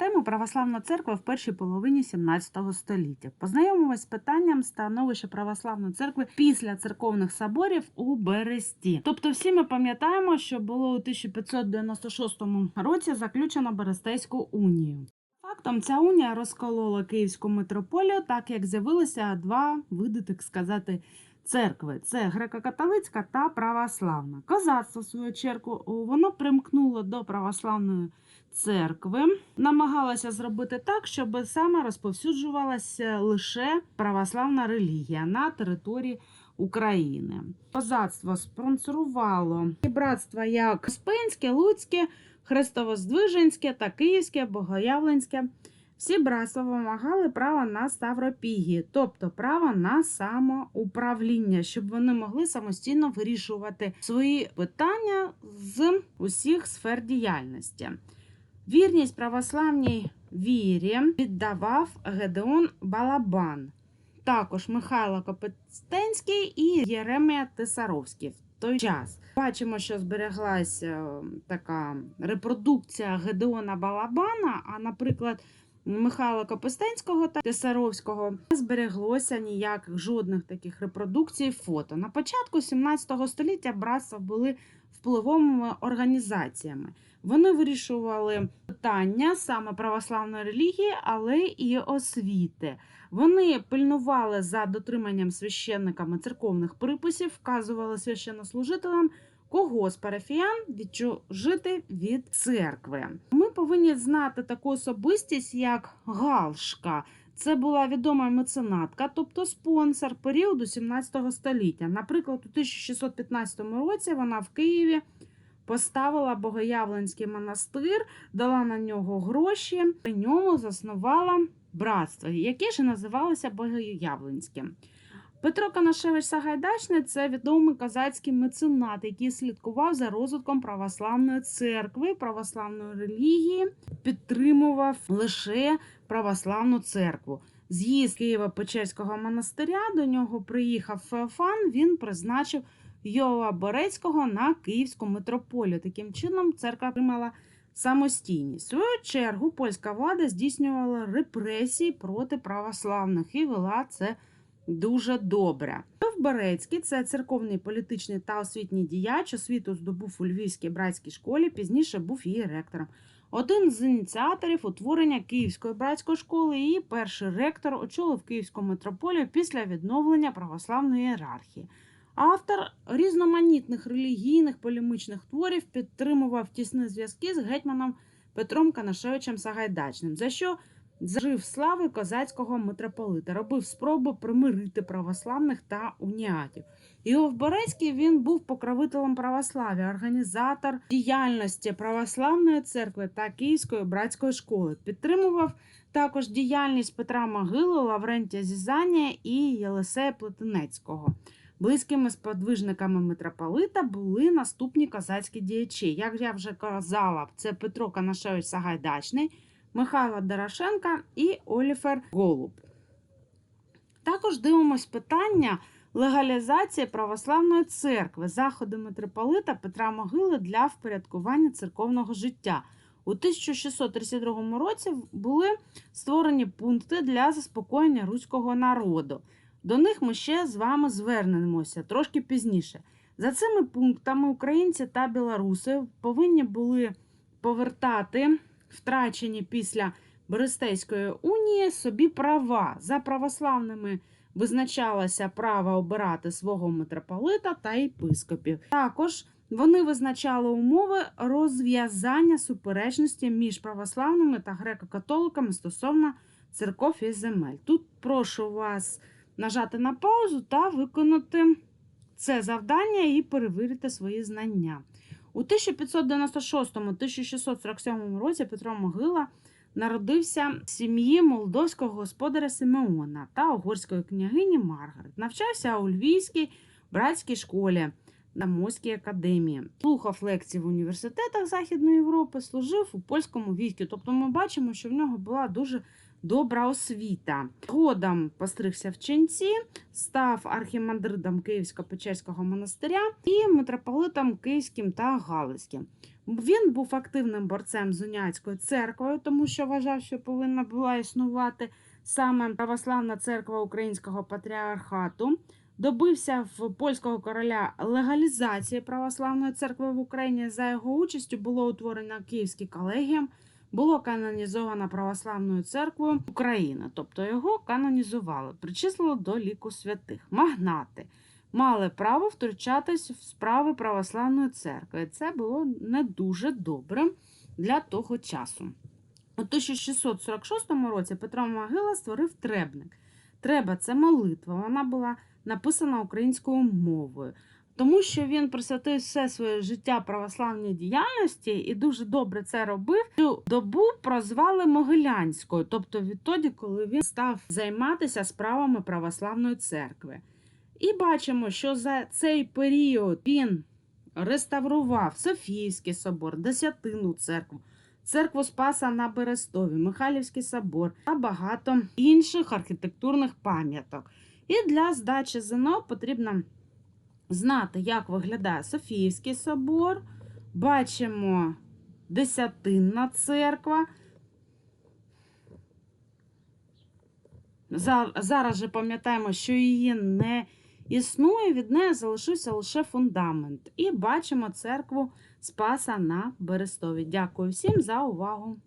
тему Православна церква в першій половині 17 століття. Познайомимось з питанням становища православної церкви після церковних соборів у Бересті. Тобто, всі ми пам'ятаємо, що було у 1596 році заключено Берестейську унію. Фактом, ця унія розколола Київську митрополію, так як з'явилися два види, так сказати, церкви: це греко-католицька та православна. Козацтво, в свою чергу, воно примкнуло до православної церкви, намагалося зробити так, щоб саме розповсюджувалася лише православна релігія на території України. Козацтво спонсорувало і братства як Успенське, Луцьке, Христовоздвиженське та Київське, Богоявленське. Всі братства вимагали права на ставропігії, тобто право на самоуправління, щоб вони могли самостійно вирішувати свої питання з усіх сфер діяльності. Вірність православній вірі віддавав Гедеон Балабан, також Михайло Копетенський і Єремія Тисаровський той час. Бачимо, що збереглася е, така репродукція Гедеона Балабана, а, наприклад, Михайла Копистенського та Тесаровського не збереглося ніяких жодних таких репродукцій фото. На початку 17 століття братства були впливовими організаціями. Вони вирішували питання саме православної релігії, але і освіти. Вони пильнували за дотриманням священниками церковних приписів, вказували священнослужителям, кого з парафіян відчужити від церкви. Ми повинні знати таку особистість, як Галшка. Це була відома меценатка, тобто спонсор періоду 17 століття. Наприклад, у 1615 році вона в Києві поставила Богоявленський монастир, дала на нього гроші, при ньому заснувала братство, яке ж називалося Богоявленським. Петро Канашевич Сагайдачний це відомий козацький меценат, який слідкував за розвитком православної церкви, православної релігії, підтримував лише православну церкву. З'їзд Києво-Печерського монастиря до нього приїхав Феофан. Він призначив Йова Борецького на Київську митрополію. Таким чином, церква отримала самостійність. В свою чергу польська влада здійснювала репресії проти православних і вела це дуже добре. Берецький це церковний політичний та освітній діяч. Освіту здобув у Львівській братській школі, пізніше був її ректором. Один з ініціаторів утворення Київської братської школи і перший ректор очолив Київську митрополію після відновлення православної ієрархії. Автор різноманітних релігійних полемічних творів підтримував тісні зв'язки з гетьманом Петром Канашевичем Сагайдачним, за що зажив слави козацького митрополита, робив спробу примирити православних та уніатів. Борецький він був покровителем православ'я, організатор діяльності православної церкви та Київської братської школи. Підтримував також діяльність Петра Могили, Лаврентія Зізанія і Єлисея Плетенецького. Близькими сподвижниками митрополита були наступні козацькі діячі. Як я вже казала, це Петро Канашевич Сагайдачний, Михайло Дорошенка і Оліфер Голуб. Також дивимось питання легалізації православної церкви, заходи митрополита Петра Могили для впорядкування церковного життя. У 1632 році були створені пункти для заспокоєння руського народу. До них ми ще з вами звернемося трошки пізніше. За цими пунктами українці та білоруси повинні були повертати втрачені після Берестейської унії собі права. За православними визначалося право обирати свого митрополита та єпископів. Також вони визначали умови розв'язання суперечності між православними та греко-католиками стосовно церков і земель. Тут прошу вас нажати на паузу та виконати це завдання і перевірити свої знання. У 1596-1647 році Петро Могила народився в сім'ї молдовського господаря Симеона та угорської княгині Маргарет. Навчався у Львівській братській школі на Моській академії. Слухав лекції в університетах Західної Європи, служив у польському війську. Тобто ми бачимо, що в нього була дуже добра освіта. Згодом постригся в ченці, став архімандридом Київсько-Печерського монастиря і митрополитом Київським та Галицьким. Він був активним борцем з уняцькою церквою, тому що вважав, що повинна була існувати саме православна церква Українського патріархату. Добився в польського короля легалізації православної церкви в Україні. За його участю було утворено Київський колегіум, було канонізовано православною церквою України, тобто його канонізували, причислили до ліку святих. Магнати мали право втручатись в справи православної церкви. Це було не дуже добре для того часу. У 1646 році Петро Могила створив требник. Треба це молитва. Вона була написана українською мовою. Тому що він присвятив все своє життя православній діяльності і дуже добре це робив. Цю добу прозвали Могилянською, тобто відтоді, коли він став займатися справами православної церкви. І бачимо, що за цей період він реставрував Софіївський собор, Десятину церкву, церкву Спаса на Берестові, Михайлівський собор та багато інших архітектурних пам'яток. І для здачі ЗНО потрібно знати, як виглядає Софіївський собор. Бачимо Десятинна церква. Зараз же пам'ятаємо, що її не існує, від неї залишився лише фундамент. І бачимо церкву Спаса на Берестові. Дякую всім за увагу!